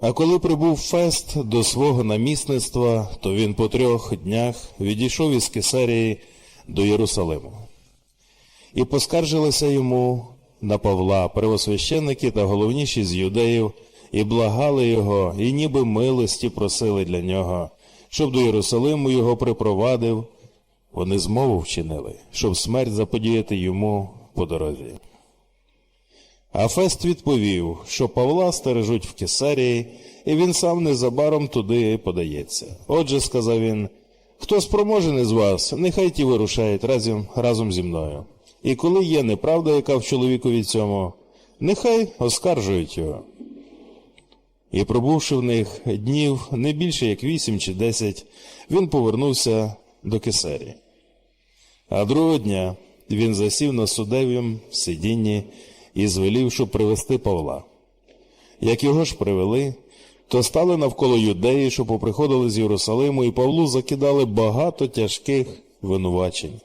А коли прибув Фест до свого намісництва, то він по трьох днях відійшов із Кесарії до Єрусалиму. І поскаржилися йому на Павла первосвященники та головніші з юдеїв, і благали його, і ніби милості просили для нього, щоб до Єрусалиму його припровадив. Вони змову вчинили, щоб смерть заподіяти йому по дорозі. А Фест відповів, що Павла стережуть в Кесарії, і він сам незабаром туди подається. Отже, сказав він, хто спроможений з вас, нехай ті вирушають разом, разом зі мною. І коли є неправда, яка в чоловікові цьому, нехай оскаржують його. І пробувши в них днів не більше як вісім чи десять, він повернувся до Кесарії. А другого дня він засів на судевім сидінні і звелів, щоб привести Павла. Як його ж привели, то стали навколо юдеї, що поприходили з Єрусалиму, і Павлу закидали багато тяжких винувачень,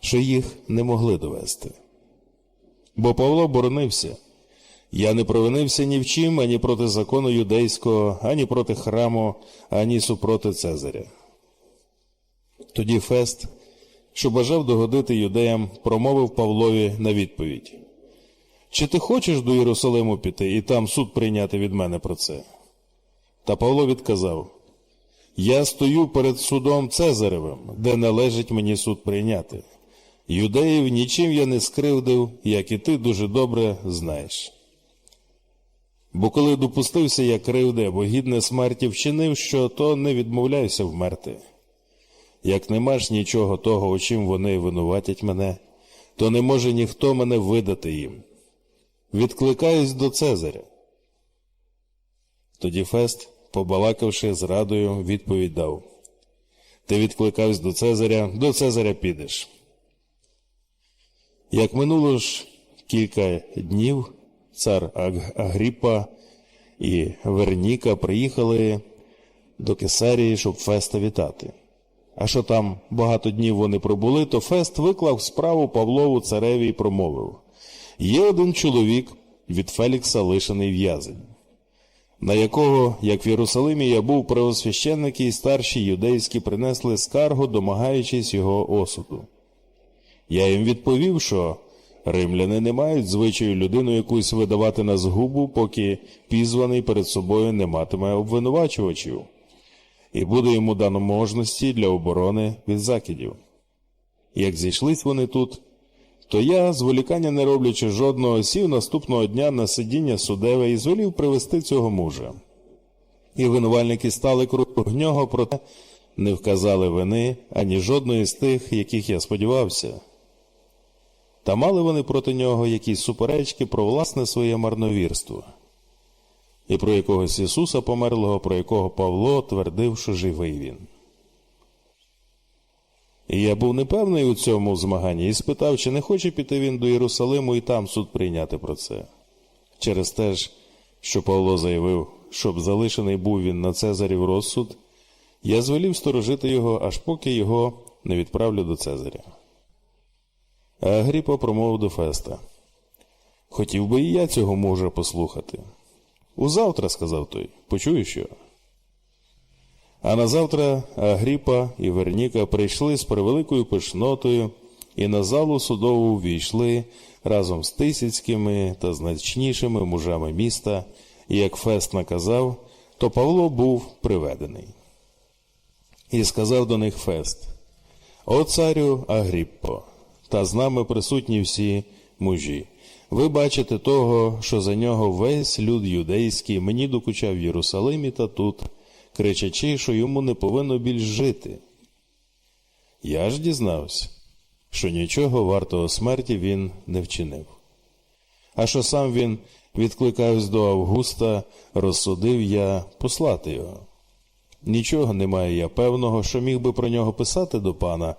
що їх не могли довести. Бо Павло боронився. Я не провинився ні в чим, ані проти закону юдейського, ані проти храму, ані супроти Цезаря. Тоді Фест, що бажав догодити юдеям, промовив Павлові на відповідь. Чи ти хочеш до Єрусалиму піти і там суд прийняти від мене про це? Та Павло відказав: Я стою перед судом Цезаревим, де належить мені суд прийняти. Юдеїв нічим я не скривдив, як і ти дуже добре знаєш. Бо коли допустився я кривди або гідне смерті вчинив, що то не відмовляюся вмерти. Як нема ж нічого того, у чим вони винуватять мене, то не може ніхто мене видати їм. Відкликаюсь до Цезаря. Тоді Фест, побалакавши з радою, відповідь Ти відкликався до Цезаря, до Цезаря підеш. Як минуло ж кілька днів, цар Аг- Агріппа і Верніка приїхали до Кесарії, щоб Феста вітати. А що там багато днів вони пробули, то Фест виклав справу Павлову цареві і промовив Є один чоловік від Фелікса лишений в'язень, на якого, як в Єрусалимі я був преосвященники і старші юдейські принесли скаргу, домагаючись його осуду. Я їм відповів, що римляни не мають звичаю людину якусь видавати на згубу, поки пізваний перед собою не матиме обвинувачувачів, і буде йому дано можності для оборони від закидів. Як зійшлись вони тут, то я, зволікання не роблячи жодного, сів наступного дня на сидіння судеве і звелів привести цього мужа. І винувальники стали круг нього, проте не вказали вини ані жодної з тих, яких я сподівався. Та мали вони проти нього якісь суперечки про власне своє марновірство, і про якогось Ісуса померлого, про якого Павло твердив, що живий він. І я був непевний у цьому змаганні і спитав, чи не хоче піти він до Єрусалиму і там суд прийняти про це. Через те ж, що Павло заявив, щоб залишений був він на Цезарів розсуд, я звелів сторожити його, аж поки його не відправлю до Цезаря. А Агріпа промовив до Феста. Хотів би і я цього мужа послухати. Узавтра, сказав той, почуєш що? А назавтра Агріпа і Верніка прийшли з превеликою пишнотою і на залу судову ввійшли разом з тисяцькими та значнішими мужами міста, і як Фест наказав, то Павло був приведений. І сказав до них Фест: О царю Агріппо, та з нами присутні всі мужі. Ви бачите того, що за нього весь люд юдейський мені докучав в Єрусалимі та тут, кричачи, що йому не повинно більш жити. Я ж дізнався, що нічого вартого смерті він не вчинив. А що сам він, відкликаюсь до Августа, розсудив я послати його. Нічого немає я певного, що міг би про нього писати до пана,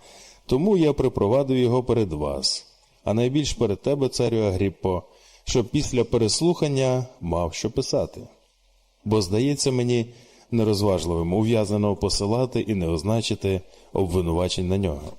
тому я припровадив його перед вас, а найбільш перед тебе, царю Агріппо, щоб після переслухання мав що писати. Бо, здається мені, нерозважливим ув'язаного посилати і не означити обвинувачень на нього.